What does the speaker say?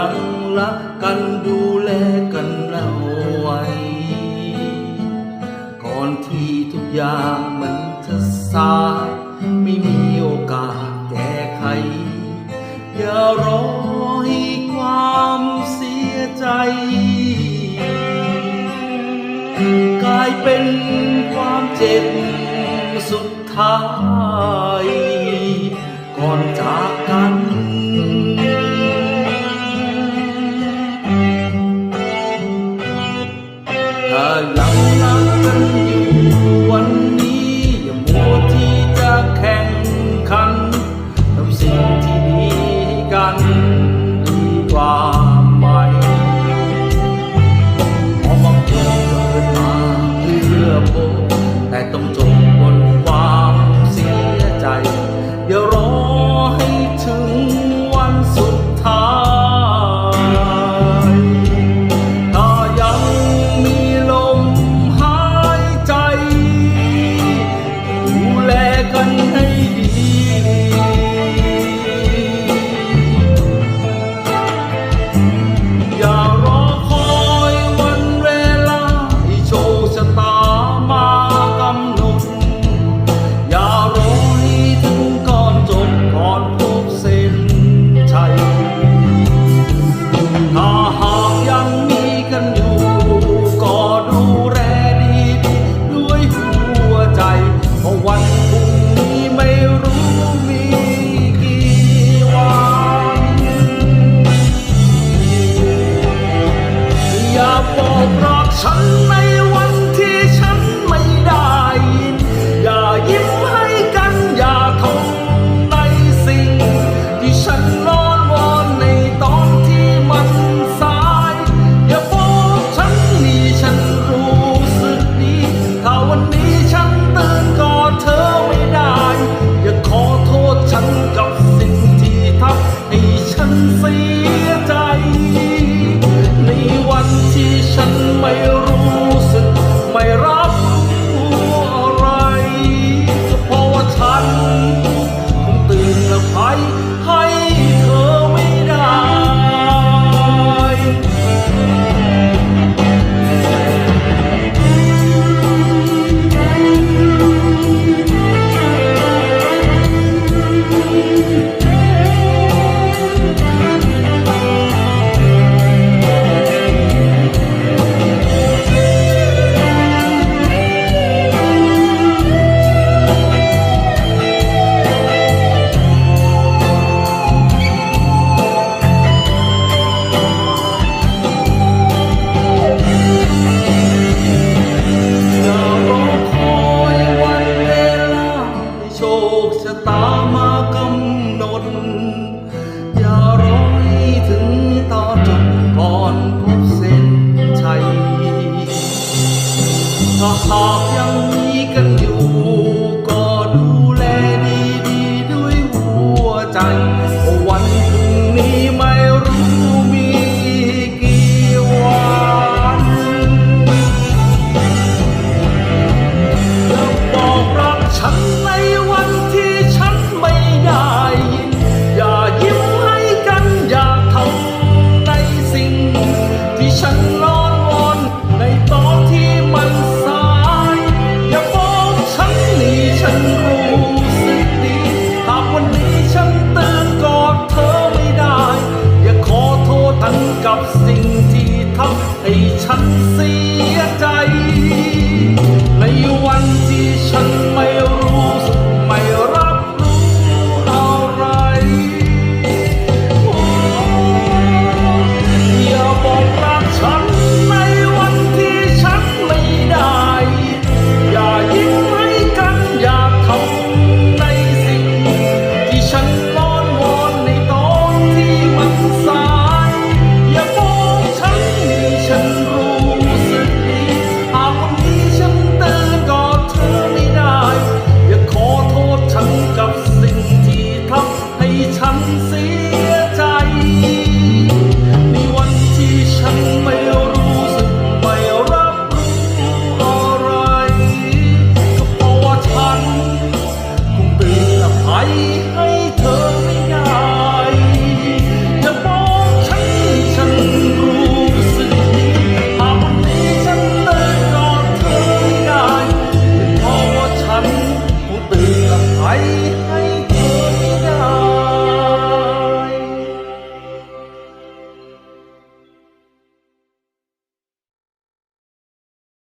ังรักกันดูแลกันเอาไว้ ก่อนที่ทุกอย่างมันจะสายไม่มีโอกาสแก้ไข อย่ารอให้ความเสียใจ กลายเป็นความเจ็บสุดท้าย ก่อนจากกัน one. ตามากำหนด อย่ารอให้ถึงตอนจบก่อนพบเส้นชัยถ้าหากยังมีกันอยู่